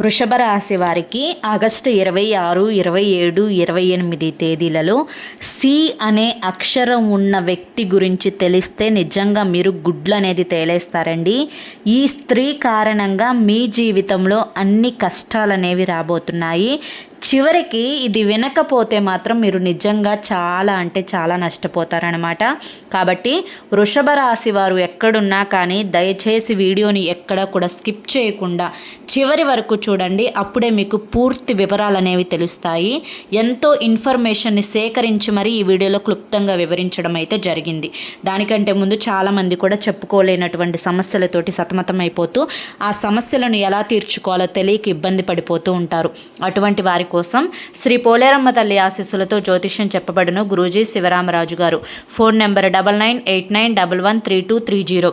వృషభ రాశి వారికి ఆగస్టు ఇరవై ఆరు ఇరవై ఏడు ఇరవై ఎనిమిది తేదీలలో సి అనే అక్షరం ఉన్న వ్యక్తి గురించి తెలిస్తే నిజంగా మీరు గుడ్లు అనేది తేలేస్తారండి. ఈ స్త్రీ కారణంగా మీ జీవితంలో అన్ని కష్టాలు అనేవి రాబోతున్నాయి. చివరికి ఇది వినకపోతే మాత్రం మీరు నిజంగా చాలా అంటే చాలా నష్టపోతారనమాట కాబట్టి వృషభ రాశి వారు ఎక్కడున్నా కానీ దయచేసి వీడియోని ఎక్కడ కూడా స్కిప్ చేయకుండా చివరి వరకు చూడండి. అప్పుడే మీకు పూర్తి వివరాలు అనేవి తెలుస్తాయి. ఎంతో ఇన్ఫర్మేషన్ని సేకరించి మరీ ఈ వీడియోలో క్లుప్తంగా వివరించడం అయితే జరిగింది. దానికంటే ముందు చాలామంది కూడా చెప్పుకోలేనటువంటి సమస్యలతోటి సతమతమైపోతూ ఆ సమస్యలను ఎలా తీర్చుకోవాలో తెలియక ఇబ్బంది పడిపోతూ ఉంటారు. అటువంటి వారి కోసం శ్రీ పోలేరమ్మ తల్లి ఆశీస్సులతో జ్యోతిష్యం చెప్పబడును గురూజీ శివరామరాజు గారు phone number double nine eight nine double one three two three zero.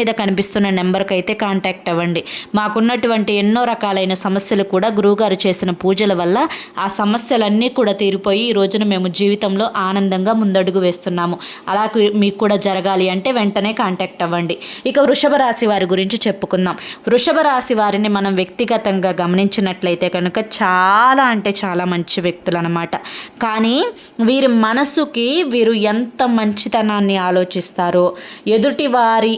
మీద కనిపిస్తున్న నెంబర్కి అయితే కాంటాక్ట్ అవ్వండి. మాకున్నటువంటి ఎన్నో రకాలైన సమస్యలు కూడా గురువుగారు చేసిన పూజల వల్ల ఆ సమస్యలన్నీ కూడా తీరిపోయి ఈ రోజున మేము జీవితంలో ఆనందంగా ముందడుగు వేస్తున్నాము. అలా మీకు కూడా జరగాలి అంటే వెంటనే కాంటాక్ట్ అవ్వండి. ఇక వృషభ రాశి వారి గురించి చెప్పుకుందాం. వృషభ రాశి వారిని మనం వ్యక్తిగతంగా గమనించినట్లయితే కనుక చాలా అంటే చాలా మంచి వ్యక్తులు అనమాట కానీ వీరి మనసుకి వీరు ఎంత మంచితనాన్ని ఆలోచిస్తారో ఎదుటి వారి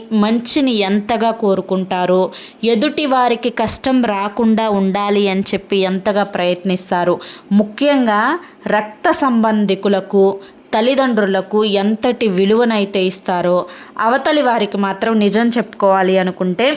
మంచిని ఎంతగా కోరుకుంటారో ఎదుటి వారికి కష్టం రాకుండా ఉండాలి అని చెప్పి ఎంతగా ప్రయత్నిస్తారు. ముఖ్యంగా రక్త సంబంధికులకు తల్లిదండ్రులకు ఎంతటి విలువనైతే ఇస్తారో అవతలి వారికి మాత్రం నిజం చెప్పుకోవాలి అనుకుంటే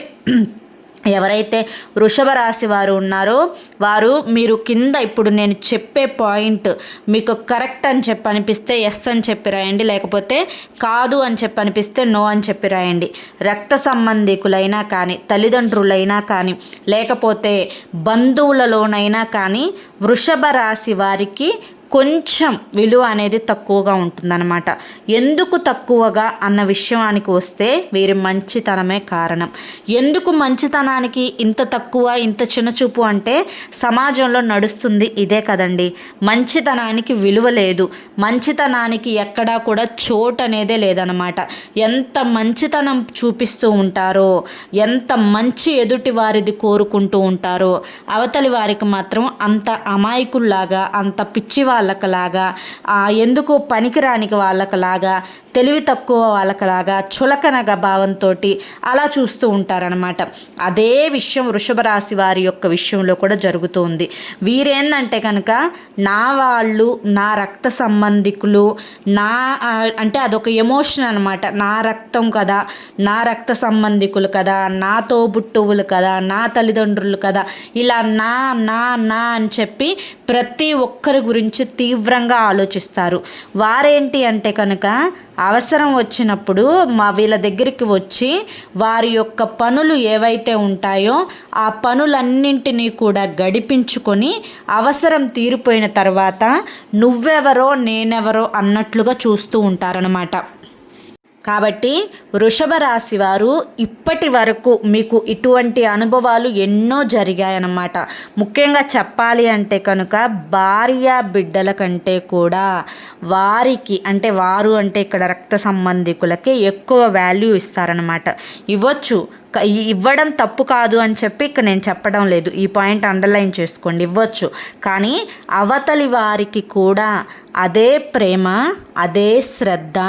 ఎవరైతే వృషభ రాశి వారు ఉన్నారో వారు మీరు కింద ఇప్పుడు నేను చెప్పే పాయింట్ మీకు కరెక్ట్ అని చెప్పి అనిపిస్తే ఎస్ అని చెప్పి రాయండి లేకపోతే కాదు అని చెప్పి అనిపిస్తే నో అని చెప్పి రాయండి. రక్త సంబంధికులైనా కానీ తల్లిదండ్రులైనా కానీ లేకపోతే బంధువులలోనైనా కానీ వృషభ రాశి వారికి కొంచెం విలువ అనేది తక్కువగా ఉంటుందన్నమాట. ఎందుకు తక్కువగా అన్న విషయానికి వస్తే వీరి మంచితనమే కారణం. ఎందుకు మంచితనానికి ఇంత తక్కువ ఇంత చిన్నచూపు అంటే సమాజంలో నడుస్తుంది ఇదే కదండి. మంచితనానికి విలువ లేదు. మంచితనానికి ఎక్కడా కూడా చోటు అనేదే లేదనమాట ఎంత మంచితనం చూపిస్తూ ఉంటారో ఎంత మంచి ఎదుటి వారిది కోరుకుంటూ ఉంటారో అవతలి వారికి మాత్రం అంత అమాయకుల్లాగా అంత పిచ్చివా వాళ్ళకలాగా ఎందుకు పనికిరానికి వాళ్ళకలాగా తెలివి తక్కువ వాళ్ళకలాగా చులకనగా భావంతో అలా చూస్తూ ఉంటారనమాట అదే విషయం వృషభ రాశి వారి యొక్క విషయంలో కూడా జరుగుతుంది వీరేందంటే కనుక నా వాళ్ళు నా రక్త సంబంధికులు నా అంటే అదొక ఎమోషన్ అనమాట నా రక్తం కదా నా రక్త సంబంధికులు కదా నా తోబుట్టువులు కదా నా తల్లిదండ్రులు కదా ఇలా నా నా నా అని చెప్పి ప్రతి ఒక్కరి గురించి తీవ్రంగా ఆలోచిస్తారు. వారేంటి అంటే కనుక అవసరం వచ్చినప్పుడు మా వీళ్ళ దగ్గరికి వచ్చి వారి యొక్క పనులు ఏవైతే ఉంటాయో ఆ పనులన్నింటినీ కూడా గడిపించుకొని అవసరం తీరిపోయిన తర్వాత నువ్వెవరో నేనెవరో అన్నట్లుగా చూస్తూ ఉంటారనమాట కాబట్టి వృషభ రాశి వారు ఇప్పటి వరకు మీకు ఇటువంటి అనుభవాలు ఎన్నో జరిగాయన్నమాట. ముఖ్యంగా చెప్పాలి అంటే కనుక భార్య బిడ్డల కంటే కూడా వారికి అంటే వారు అంటే ఇక్కడ రక్త సంబంధికులకే ఎక్కువ వాల్యూ ఇస్తారనమాట ఇవ్వచ్చు ఇవ్వడం తప్పు కాదు అని చెప్పి ఇక్కడ నేను చెప్పడం లేదు. ఈ పాయింట్ అండర్లైన్ చేసుకోండి. ఇవ్వచ్చు. కానీ అవతలి వారికి కూడా అదే ప్రేమ అదే శ్రద్ధ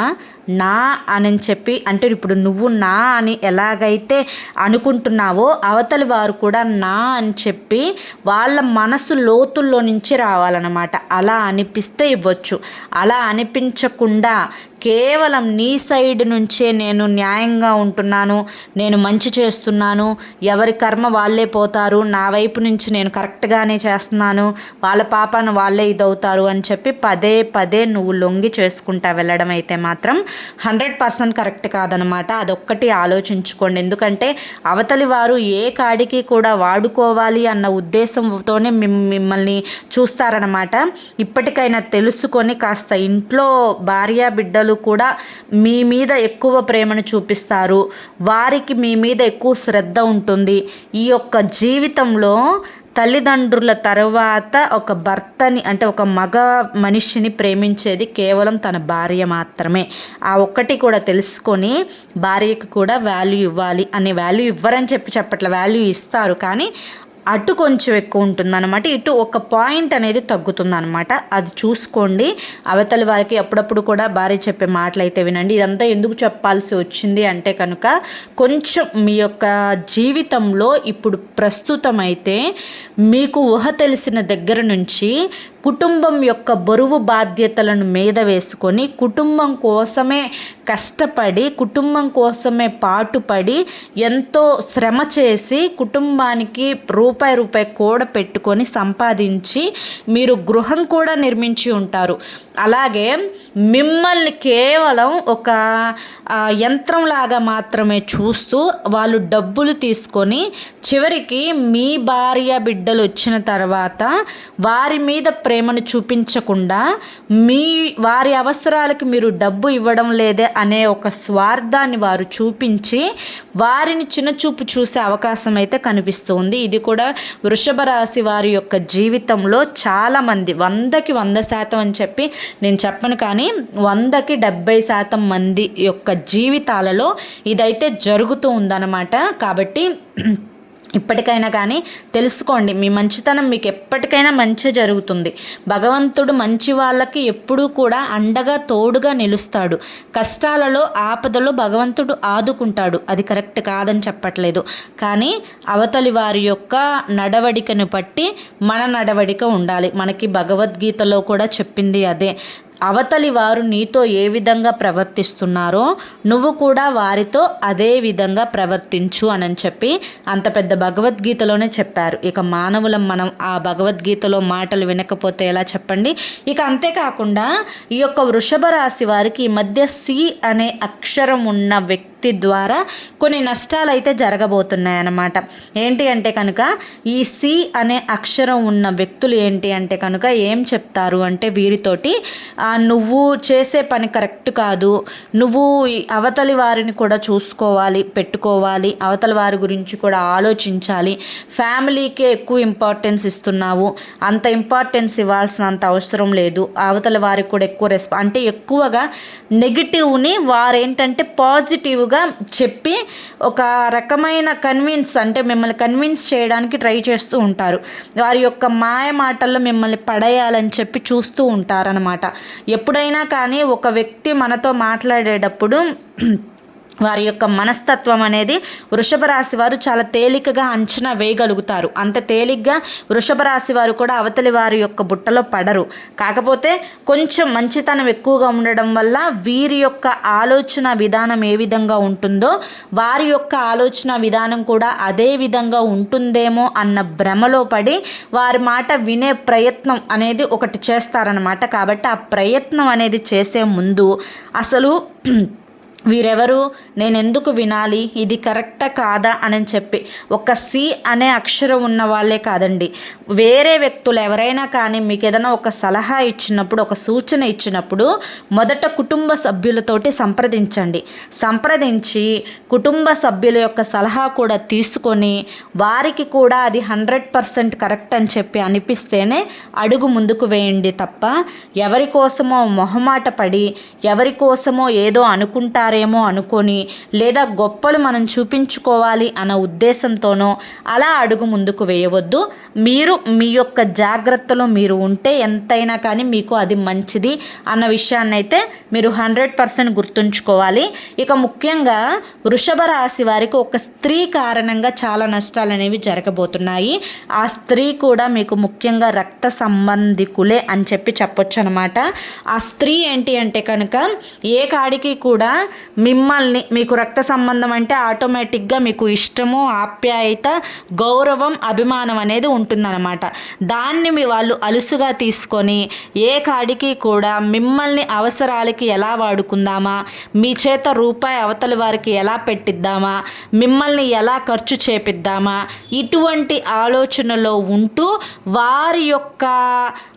నా అని చెప్పి అంటే ఇప్పుడు నువ్వు నా అని ఎలాగైతే అనుకుంటున్నావో అవతలి వారు కూడా నా అని చెప్పి వాళ్ళ మనసు లోతుల్లో నుంచి రావాలన్నమాట. అలా అనిపిస్తే ఇవ్వచ్చు. అలా అనిపించకుండా కేవలం నీ సైడ్ నుంచే నేను న్యాయంగా ఉంటున్నాను నేను మంచి చేస్తున్నాను ఎవరి కర్మ వాళ్ళే పోతారు నా వైపు నుంచి నేను కరెక్ట్గానే చేస్తున్నాను వాళ్ళ పాపాను వాళ్ళే ఇదవుతారు అని చెప్పి పదే పదే నువ్వు లొంగి చేసుకుంటా వెళ్ళడం అయితే మాత్రం హండ్రెడ్ పర్సెంట్ కరెక్ట్ కాదనమాట. అదొక్కటి ఆలోచించుకోండి. ఎందుకంటే అవతలి వారు ఏ కాడికి కూడా వాడుకోవాలి అన్న ఉద్దేశంతోనే మిమ్మల్ని చూస్తారనమాట. ఇప్పటికైనా తెలుసుకొని కాస్త ఇంట్లో భార్య బిడ్డలు కూడా మీ మీద ఎక్కువ ప్రేమను చూపిస్తారు. వారికి మీ మీద ఎక్కువ శ్రద్ధ ఉంటుంది. ఈ యొక్క జీవితంలో తల్లిదండ్రుల తర్వాత ఒక భర్తని అంటే ఒక మగ మనిషిని ప్రేమించేది కేవలం తన భార్య మాత్రమే. ఆ ఒక్కటి కూడా తెలుసుకొని భార్యకి కూడా వాల్యూ ఇవ్వాలి. అనే వాల్యూ ఇవ్వరని చెప్పి చెప్పట్ల వాల్యూ ఇస్తారు. కానీ అటు కొంచెం ఎక్కువ ఉంటుందన్నమాట. ఇటు ఒక పాయింట్ అనేది తగ్గుతుందన్నమాట. అది చూసుకోండి. అవతలి వారికి అప్పుడప్పుడు కూడా భార్య చెప్పే మాటలు అయితే వినండి. ఇదంతా ఎందుకు చెప్పాల్సి వచ్చింది అంటే కనుక కొంచెం మీ యొక్క జీవితంలో ఇప్పుడు ప్రస్తుతం అయితే మీకు ఊహ తెలిసిన దగ్గర నుంచి కుటుంబం యొక్క బరువు బాధ్యతలను మీద వేసుకొని కుటుంబం కోసమే కష్టపడి కుటుంబం కోసమే పాటుపడి ఎంతో శ్రమ చేసి కుటుంబానికి రూపాయి రూపాయి కూడ పెట్టుకొని సంపాదించి మీరు గృహం కూడా నిర్మించి ఉంటారు. అలాగే మిమ్మల్ని కేవలం ఒక యంత్రంలాగా మాత్రమే చూస్తూ వాళ్ళు డబ్బులు తీసుకొని చివరికి మీ భార్య బిడ్డలు వచ్చిన తర్వాత వారి మీద ప్రేమను చూపించకుండా మీ వారి అవసరాలకి మీరు డబ్బు ఇవ్వడం లేదే అనే ఒక స్వార్థాన్ని వారు చూపించి వారిని చిన్నచూపు చూసే అవకాశం అయితే కనిపిస్తుంది ఇది కూడా వృషభ రాశి వారి యొక్క జీవితంలో చాలామంది వందకి వంద శాతం అని చెప్పి నేను చెప్పను కానీ వందకి డెబ్బై శాతం మంది యొక్క జీవితాలలో ఇదైతే జరుగుతూ ఉందన్నమాట. కాబట్టి ఇప్పటికైనా కానీ తెలుసుకోండి మీ మంచితనం మీకు ఎప్పటికైనా మంచి జరుగుతుంది. భగవంతుడు మంచి వాళ్ళకి ఎప్పుడూ కూడా అండగా తోడుగా నిలుస్తాడు. కష్టాలలో ఆపదలో భగవంతుడు ఆదుకుంటాడు. అది కరెక్ట్ కాదని చెప్పట్లేదు. కానీ అవతలి వారి యొక్క నడవడికను బట్టి మన నడవడిక ఉండాలి. మనకి భగవద్గీతలో కూడా చెప్పింది అదే. అవతలి వారు నీతో ఏ విధంగా ప్రవర్తిస్తున్నారో నువ్వు కూడా వారితో అదే విధంగా ప్రవర్తించు అని చెప్పి అంత పెద్ద భగవద్గీతలోనే చెప్పారు. ఇక మానవులం మనం ఆ భగవద్గీతలో మాటలు వినకపోతే ఎలా చెప్పండి? ఇక అంతేకాకుండా ఈ యొక్క వృషభ రాశి వారికి ఈ మధ్య సి అనే అక్షరం ఉన్న వ్యక్తి వ్యక్తి ద్వారా కొన్ని నష్టాలు అయితే జరగబోతున్నాయి అన్నమాట ఏంటి అంటే కనుక ఈ సి అనే అక్షరం ఉన్న వ్యక్తులు ఏంటి అంటే కనుక ఏం చెప్తారు అంటే వీరితోటి నువ్వు చేసే పని కరెక్ట్ కాదు. నువ్వు అవతలి వారిని కూడా చూసుకోవాలి పెట్టుకోవాలి. అవతలి వారి గురించి కూడా ఆలోచించాలి. ఫ్యామిలీకే ఎక్కువ ఇంపార్టెన్స్ ఇస్తున్నావు. అంత ఇంపార్టెన్స్ ఇవ్వాల్సినంత అవసరం లేదు. అవతల వారికి కూడా ఎక్కువ రెస్పా అంటే ఎక్కువగా నెగిటివ్ని వారేంటంటే పాజిటివ్ పాజిటివ్గా చెప్పి ఒక రకమైన కన్విన్స్ అంటే మిమ్మల్ని కన్విన్స్ చేయడానికి ట్రై చేస్తూ ఉంటారు. వారి యొక్క మాయ మాటల్లో మిమ్మల్ని పడేయాలని చెప్పి చూస్తూ ఉంటారనమాట ఎప్పుడైనా కానీ ఒక వ్యక్తి మనతో మాట్లాడేటప్పుడు వారి యొక్క మనస్తత్వం అనేది వృషభ రాశి వారు చాలా తేలికగా అంచనా వేయగలుగుతారు. అంత తేలిగ్గా వృషభ రాశి వారు కూడా అవతలి వారి యొక్క బుట్టలో పడరు. కాకపోతే కొంచెం మంచితనం ఎక్కువగా ఉండడం వల్ల వీరి యొక్క ఆలోచన విధానం ఏ విధంగా ఉంటుందో వారి యొక్క ఆలోచన విధానం కూడా అదే విధంగా ఉంటుందేమో అన్న భ్రమలో పడి వారి మాట వినే ప్రయత్నం అనేది ఒకటి చేస్తారనమాట కాబట్టి ఆ ప్రయత్నం అనేది చేసే ముందు అసలు వీరెవరు? నేను ఎందుకు వినాలి? ఇది కరెక్టా కాదా? అని చెప్పి. ఒక సి అనే అక్షరం ఉన్న వాళ్ళే కాదండి. వేరే వ్యక్తులు ఎవరైనా కానీ మీకు ఏదైనా ఒక సలహా ఇచ్చినప్పుడు ఒక సూచన ఇచ్చినప్పుడు మొదట కుటుంబ సభ్యులతోటి సంప్రదించండి. సంప్రదించి కుటుంబ సభ్యుల యొక్క సలహా కూడా తీసుకొని వారికి కూడా అది హండ్రెడ్ పర్సెంట్ కరెక్ట్ అని చెప్పి అనిపిస్తేనే అడుగు ముందుకు వేయండి తప్ప ఎవరి కోసమో మొహమాట పడి ఎవరి కోసమో ఏదో అనుకుంటారు చేస్తారేమో అనుకొని లేదా గొప్పలు మనం చూపించుకోవాలి అన్న ఉద్దేశంతోనో అలా అడుగు ముందుకు వేయవద్దు. మీరు మీ యొక్క జాగ్రత్తలో మీరు ఉంటే ఎంతైనా కానీ మీకు అది మంచిది అన్న విషయాన్ని అయితే మీరు హండ్రెడ్ పర్సెంట్ గుర్తుంచుకోవాలి. ఇక ముఖ్యంగా వృషభ రాశి వారికి ఒక స్త్రీ కారణంగా చాలా నష్టాలు అనేవి జరగబోతున్నాయి. ఆ స్త్రీ కూడా మీకు ముఖ్యంగా రక్త సంబంధికులే అని చెప్పి చెప్పొచ్చు అనమాట ఆ స్త్రీ ఏంటి అంటే కనుక ఏ కాడికి కూడా మిమ్మల్ని మీకు రక్త సంబంధం అంటే ఆటోమేటిక్గా మీకు ఇష్టము ఆప్యాయత గౌరవం అభిమానం అనేది ఉంటుందన్నమాట. దాన్ని మీ వాళ్ళు అలుసుగా తీసుకొని ఏ కాడికి కూడా మిమ్మల్ని అవసరాలకి ఎలా వాడుకుందామా మీ చేత రూపాయి అవతలి వారికి ఎలా పెట్టిద్దామా మిమ్మల్ని ఎలా ఖర్చు చేపిద్దామా ఇటువంటి ఆలోచనలో ఉంటూ వారి యొక్క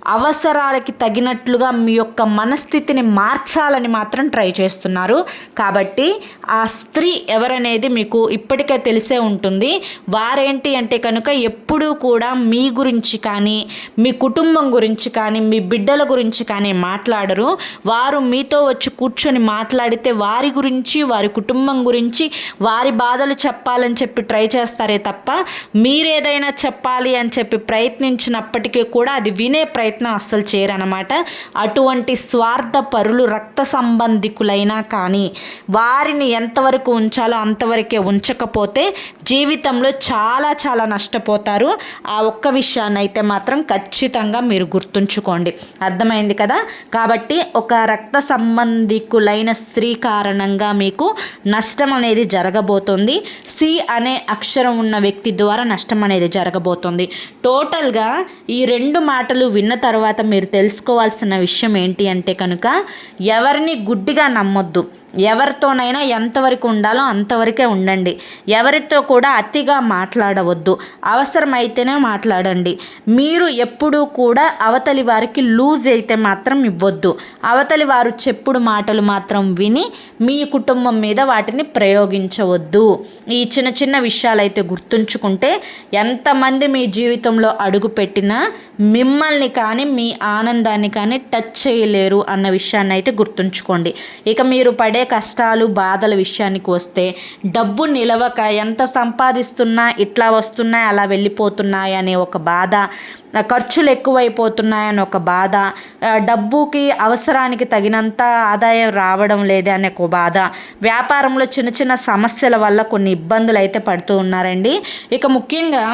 అవసరాలకి తగినట్లుగా మీ యొక్క మనస్థితిని మార్చాలని మాత్రం ట్రై చేస్తున్నారు. కాబట్టి ఆ స్త్రీ ఎవరనేది మీకు ఇప్పటికే తెలిసే ఉంటుంది. వారేంటి అంటే కనుక ఎప్పుడూ కూడా మీ గురించి కానీ మీ కుటుంబం గురించి కానీ మీ బిడ్డల గురించి కానీ మాట్లాడరు. వారు మీతో వచ్చి కూర్చొని మాట్లాడితే వారి గురించి వారి కుటుంబం గురించి వారి బాధలు చెప్పాలని చెప్పి ట్రై చేస్తారే తప్ప మీరేదైనా చెప్పాలి అని చెప్పి ప్రయత్నించినప్పటికీ కూడా అది వినే ప్రయత్నం అస్సలు చేయరనమాట అటువంటి స్వార్థ పరులు రక్త సంబంధికులైనా కానీ వారిని ఎంతవరకు ఉంచాలో అంతవరకే ఉంచకపోతే జీవితంలో చాలా చాలా నష్టపోతారు. ఆ ఒక్క విషయాన్ని అయితే మాత్రం ఖచ్చితంగా మీరు గుర్తుంచుకోండి. అర్థమైంది కదా? కాబట్టి ఒక రక్త సంబంధికులైన స్త్రీ కారణంగా మీకు నష్టం అనేది జరగబోతుంది. సి అనే అక్షరం ఉన్న వ్యక్తి ద్వారా నష్టం అనేది జరగబోతుంది. టోటల్గా ఈ రెండు మాటలు విన్న తర్వాత మీరు తెలుసుకోవాల్సిన విషయం ఏంటి అంటే కనుక ఎవరిని గుడ్డిగా నమ్మొద్దు. ఎవరితోనైనా ఎంతవరకు ఉండాలో అంతవరకే ఉండండి. ఎవరితో కూడా అతిగా మాట్లాడవద్దు. అవసరమైతేనే మాట్లాడండి. మీరు ఎప్పుడూ కూడా అవతలి వారికి లూజ్ అయితే మాత్రం ఇవ్వద్దు. అవతలి వారు చెప్పుడు మాటలు మాత్రం విని మీ కుటుంబం మీద వాటిని ప్రయోగించవద్దు. ఈ చిన్న చిన్న విషయాలు అయితే గుర్తుంచుకుంటే ఎంతమంది మీ జీవితంలో అడుగు పెట్టినా మిమ్మల్ని కానీ మీ ఆనందాన్ని కానీ టచ్ చేయలేరు అన్న విషయాన్ని అయితే గుర్తుంచుకోండి. ఇక మీరు పడే కష్టాలు బాధల విషయానికి వస్తే డబ్బు నిలవక ఎంత సంపాదిస్తున్నా ఇట్లా వస్తున్నాయి అలా వెళ్ళిపోతున్నాయి అనే ఒక బాధ ఖర్చులు ఎక్కువైపోతున్నాయని ఒక బాధ డబ్బుకి అవసరానికి తగినంత ఆదాయం రావడం లేదే అనే ఒక బాధ. వ్యాపారంలో చిన్న చిన్న సమస్యల వల్ల కొన్ని ఇబ్బందులు అయితే పడుతూ ఉన్నారండి. ఇక ముఖ్యంగా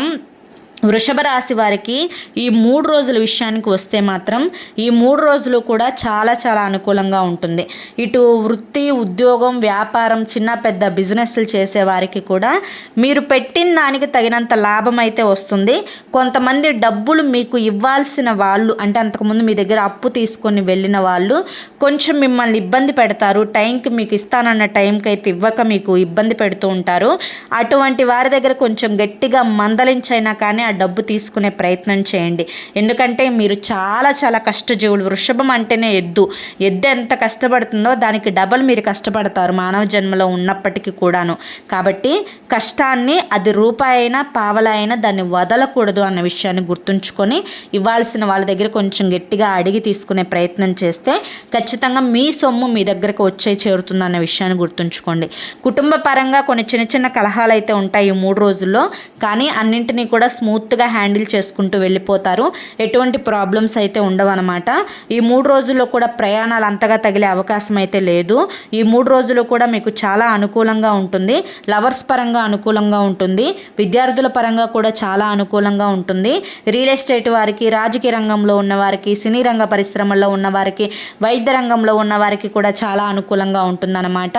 వృషభ రాశి వారికి ఈ మూడు రోజుల విషయానికి వస్తే మాత్రం ఈ మూడు రోజులు కూడా చాలా చాలా అనుకూలంగా ఉంటుంది. ఇటు వృత్తి ఉద్యోగం వ్యాపారం చిన్న పెద్ద బిజినెస్లు చేసే వారికి కూడా మీరు పెట్టిన దానికి తగినంత లాభం అయితే వస్తుంది. కొంతమంది డబ్బులు మీకు ఇవ్వాల్సిన వాళ్ళు అంటే అంతకుముందు మీ దగ్గర అప్పు తీసుకొని వెళ్ళిన వాళ్ళు కొంచెం మిమ్మల్ని ఇబ్బంది పెడతారు. టైంకి మీకు ఇస్తానన్న టైంకి అయితే ఇవ్వక మీకు ఇబ్బంది పెడుతూ ఉంటారు. అటువంటి వారి దగ్గర కొంచెం గట్టిగా మందలించైనా కానీ ఆ డబ్బు తీసుకునే ప్రయత్నం చేయండి. ఎందుకంటే మీరు చాలా చాలా కష్టజీవులు. వృషభం అంటేనే ఎద్దు. ఎద్దు ఎంత కష్టపడుతుందో దానికి డబల్ మీరు కష్టపడతారు మానవ జన్మలో ఉన్నప్పటికీ కూడాను. కాబట్టి కష్టాన్ని అది రూపాయి అయినా పావల అయినా దాన్ని వదలకూడదు అన్న విషయాన్ని గుర్తుంచుకొని ఇవ్వాల్సిన వాళ్ళ దగ్గర కొంచెం గట్టిగా అడిగి తీసుకునే ప్రయత్నం చేస్తే ఖచ్చితంగా మీ సొమ్ము మీ దగ్గరకు వచ్చే చేరుతుంది అన్న విషయాన్ని గుర్తుంచుకోండి. కుటుంబ పరంగా కొన్ని చిన్న చిన్న కలహాలు అయితే ఉంటాయి ఈ మూడు రోజుల్లో. కానీ అన్నింటినీ కూడా స్మూత్ స్మూత్గా హ్యాండిల్ చేసుకుంటూ వెళ్ళిపోతారు. ఎటువంటి ప్రాబ్లమ్స్ అయితే ఉండవన్నమాట. ఈ మూడు రోజుల్లో కూడా ప్రయాణాలు అంతగా తగిలే అవకాశం అయితే లేదు. ఈ మూడు రోజులు కూడా మీకు చాలా అనుకూలంగా ఉంటుంది. లవర్స్ పరంగా అనుకూలంగా ఉంటుంది. విద్యార్థుల పరంగా కూడా చాలా అనుకూలంగా ఉంటుంది. రియల్ ఎస్టేట్ వారికి రాజకీయ రంగంలో ఉన్నవారికి సినీ రంగ పరిశ్రమల్లో ఉన్నవారికి వైద్య రంగంలో ఉన్నవారికి కూడా చాలా అనుకూలంగా ఉంటుందన్నమాట.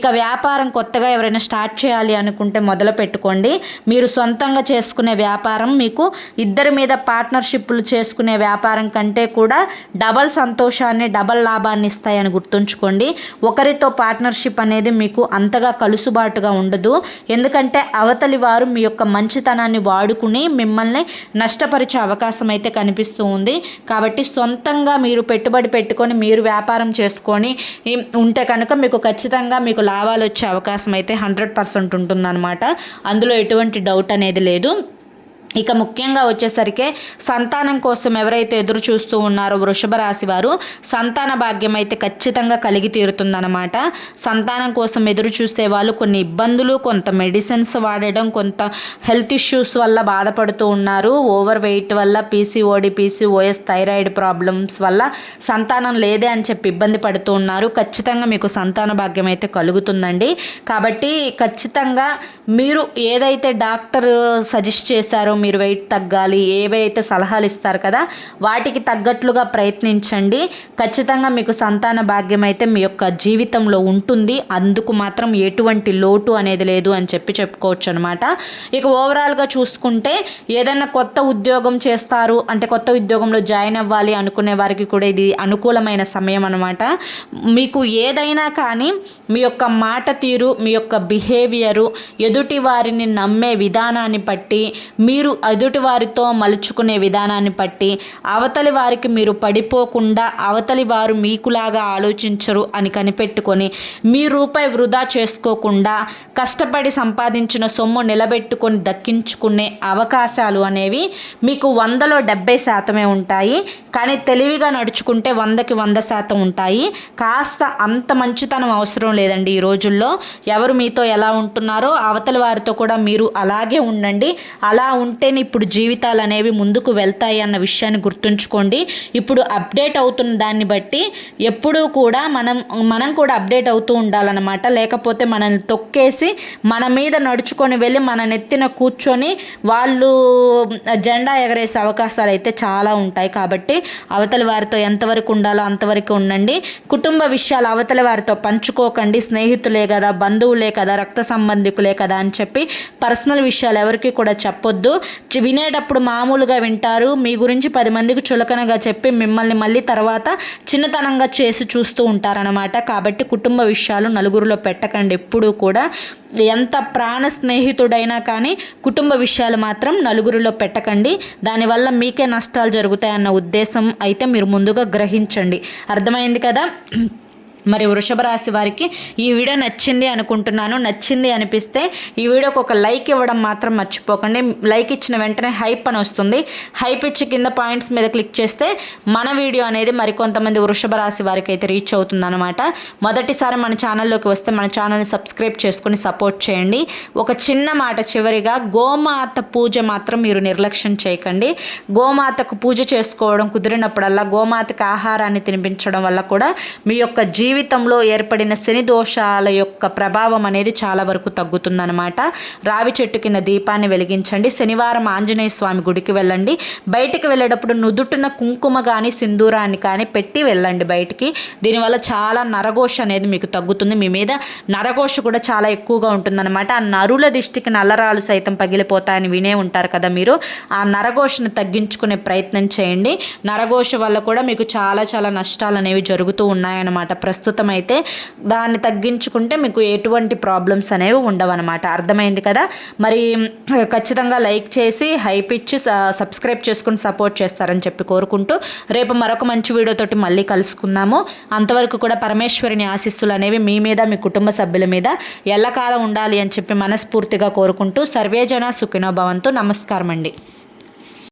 ఇక వ్యాపారం కొత్తగా ఎవరైనా స్టార్ట్ చేయాలి అనుకుంటే మొదలు పెట్టుకోండి. మీరు సొంతంగా చేసుకునే వ్యాపారం వ్యాపారం మీకు ఇద్దరి మీద పార్ట్నర్షిప్లు చేసుకునే వ్యాపారం కంటే కూడా డబల్ సంతోషాన్ని డబల్ లాభాన్ని ఇస్తాయని గుర్తుంచుకోండి. ఒకరితో పార్ట్నర్షిప్ అనేది మీకు అంతగా కలుసుబాటుగా ఉండదు. ఎందుకంటే అవతలి వారు మీ యొక్క మంచితనాన్ని వాడుకుని మిమ్మల్ని నష్టపరిచే అవకాశం అయితే కనిపిస్తూ ఉంది. కాబట్టి సొంతంగా మీరు పెట్టుబడి పెట్టుకొని మీరు వ్యాపారం చేసుకొని ఉంటే కనుక మీకు ఖచ్చితంగా మీకు లాభాలు వచ్చే అవకాశం అయితే హండ్రెడ్ పర్సెంట్ ఉంటుందన్నమాట. అందులో ఎటువంటి డౌట్ అనేది లేదు. ఇక ముఖ్యంగా వచ్చేసరికి సంతానం కోసం ఎవరైతే ఎదురు చూస్తూ ఉన్నారో వృషభ రాశి వారు సంతాన భాగ్యం అయితే ఖచ్చితంగా కలిగి తీరుతుందన్నమాట. సంతానం కోసం ఎదురు చూసే వాళ్ళు కొన్ని ఇబ్బందులు కొంత మెడిసిన్స్ వాడడం కొంత హెల్త్ ఇష్యూస్ వల్ల బాధపడుతూ ఉన్నారు. ఓవర్ వెయిట్ వల్ల పీసీఓడి పీసీఓఎస్ థైరాయిడ్ ప్రాబ్లమ్స్ వల్ల సంతానం లేదే అని చెప్పి ఇబ్బంది పడుతూ ఉన్నారు. ఖచ్చితంగా మీకు సంతాన భాగ్యం అయితే కలుగుతుందండి. కాబట్టి ఖచ్చితంగా మీరు ఏదైతే డాక్టర్ సజెస్ట్ చేశారో మీరు వెయిట్ తగ్గాలి ఏవైతే సలహాలు ఇస్తారు కదా వాటికి తగ్గట్లుగా ప్రయత్నించండి. ఖచ్చితంగా మీకు సంతాన భాగ్యం అయితే మీ యొక్క జీవితంలో ఉంటుంది. అందుకు మాత్రం ఎటువంటి లోటు అనేది లేదు అని చెప్పి చెప్పుకోవచ్చు అనమాట ఇక ఓవరాల్గా చూసుకుంటే ఏదైనా కొత్త ఉద్యోగం చేస్తారు అంటే కొత్త ఉద్యోగంలో జాయిన్ అవ్వాలి అనుకునే వారికి కూడా ఇది అనుకూలమైన సమయం అనమాట. మీకు ఏదైనా కానీ మీ యొక్క మాట తీరు మీ యొక్క బిహేవియరు ఎదుటి వారిని నమ్మే విధానాన్ని బట్టి మీరు ఎదుటి వారితో మలుచుకునే విధానాన్ని బట్టి అవతలి వారికి మీరు పడిపోకుండా అవతలి వారు మీకులాగా ఆలోచించరు అని కనిపెట్టుకొని మీ రూపాయి వృధా చేసుకోకుండా కష్టపడి సంపాదించిన సొమ్ము నిలబెట్టుకొని దక్కించుకునే అవకాశాలు అనేవి మీకు వందలో డెబ్బై శాతమే ఉంటాయి. కానీ తెలివిగా నడుచుకుంటే వందకి వంద శాతం ఉంటాయి. కాస్త అంత మంచితనం అవసరం లేదండి ఈ రోజుల్లో. ఎవరు మీతో ఎలా ఉంటున్నారో అవతలి వారితో కూడా మీరు అలాగే ఉండండి. అలా ఉంటేనే ఇప్పుడు జీవితాలు అనేవి ముందుకు వెళ్తాయి అన్న విషయాన్ని గుర్తుంచుకోండి. ఇప్పుడు అప్డేట్ అవుతున్న దాన్ని బట్టి ఎప్పుడూ కూడా మనం మనం కూడా అప్డేట్ అవుతూ ఉండాలన్నమాట. లేకపోతే మనల్ని తొక్కేసి మన మీద నడుచుకొని వెళ్ళి మన నెత్తిన కూర్చొని వాళ్ళు జెండా ఎగరేసే అవకాశాలు అయితే చాలా ఉంటాయి. కాబట్టి అవతల వారితో ఎంతవరకు ఉండాలో అంతవరకు ఉండండి. కుటుంబ విషయాలు అవతల వారితో పంచుకోకండి. స్నేహితులే కదా బంధువులే కదా రక్త సంబంధికులే కదా అని చెప్పి పర్సనల్ విషయాలు ఎవరికి కూడా చెప్పొద్దు. వినేటప్పుడు మామూలుగా వింటారు. మీ గురించి పది మందికి చులకనగా చెప్పి మిమ్మల్ని మళ్ళీ తర్వాత చిన్నతనంగా చేసి చూస్తూ ఉంటారనమాట కాబట్టి కుటుంబ విషయాలు నలుగురిలో పెట్టకండి. ఎప్పుడూ కూడా ఎంత ప్రాణ స్నేహితుడైనా కానీ కుటుంబ విషయాలు మాత్రం నలుగురిలో పెట్టకండి. దానివల్ల మీకే నష్టాలు జరుగుతాయన్న ఉద్దేశం అయితే మీరు ముందుగా గ్రహించండి. అర్థమైంది కదా? మరి వృషభ రాశి వారికి ఈ వీడియో నచ్చింది అనుకుంటున్నాను. నచ్చింది అనిపిస్తే ఈ వీడియోకి ఒక లైక్ ఇవ్వడం మాత్రం మర్చిపోకండి. లైక్ ఇచ్చిన వెంటనే హైప్ అని వస్తుంది. హైప్ ఇచ్చి కింద పాయింట్స్ మీద క్లిక్ చేస్తే మన వీడియో అనేది మరికొంతమంది వృషభ రాశి వారికి అయితే రీచ్ అవుతుందన్నమాట. మొదటిసారి మన ఛానల్లోకి వస్తే మన ఛానల్ని సబ్స్క్రైబ్ చేసుకుని సపోర్ట్ చేయండి. ఒక చిన్న మాట చివరిగా గోమాత పూజ మాత్రం మీరు నిర్లక్ష్యం చేయకండి. గోమాతకు పూజ చేసుకోవడం కుదిరినప్పుడల్లా గోమాతకి ఆహారాన్ని తినిపించడం వల్ల కూడా మీ యొక్క జీ జీవితంలో ఏర్పడిన శని దోషాల యొక్క ప్రభావం అనేది చాలా వరకు తగ్గుతుందనమాట రావి చెట్టు కింద దీపాన్ని వెలిగించండి. శనివారం ఆంజనేయ స్వామి గుడికి వెళ్ళండి. బయటికి వెళ్ళేటప్పుడు నుదుటిన కుంకుమ కానీ సింధూరాన్ని కానీ పెట్టి వెళ్ళండి బయటికి. దీనివల్ల చాలా నరఘోష అనేది మీకు తగ్గుతుంది. మీ మీద నరఘోష కూడా చాలా ఎక్కువగా ఉంటుందన్నమాట. ఆ నరుల దిష్టికి నల్లరాలు సైతం పగిలిపోతాయని వినే ఉంటారు కదా మీరు. ఆ నరఘోషను తగ్గించుకునే ప్రయత్నం చేయండి. నరఘోష వల్ల కూడా మీకు చాలా చాలా నష్టాలు అనేవి జరుగుతూ ఉన్నాయన్నమాట ప్రస్తుతం. ప్రస్తుతం అయితే దాన్ని తగ్గించుకుంటే మీకు ఎటువంటి ప్రాబ్లమ్స్ అనేవి ఉండవన్నమాట. అర్థమైంది కదా? మరి ఖచ్చితంగా లైక్ చేసి హైప్ ఇచ్చి సబ్స్క్రైబ్ చేసుకుని సపోర్ట్ చేస్తారని చెప్పి కోరుకుంటూ రేపు మరొక మంచి వీడియోతోటి మళ్ళీ కలుసుకుందాము. అంతవరకు కూడా పరమేశ్వరిని ఆశిస్సులు అనేవి మీ మీద మీ కుటుంబ సభ్యుల మీద ఎల్లకాలం ఉండాలి అని చెప్పి మనస్ఫూర్తిగా కోరుకుంటూ సర్వేజన సుఖినోభవంతో నమస్కారం అండి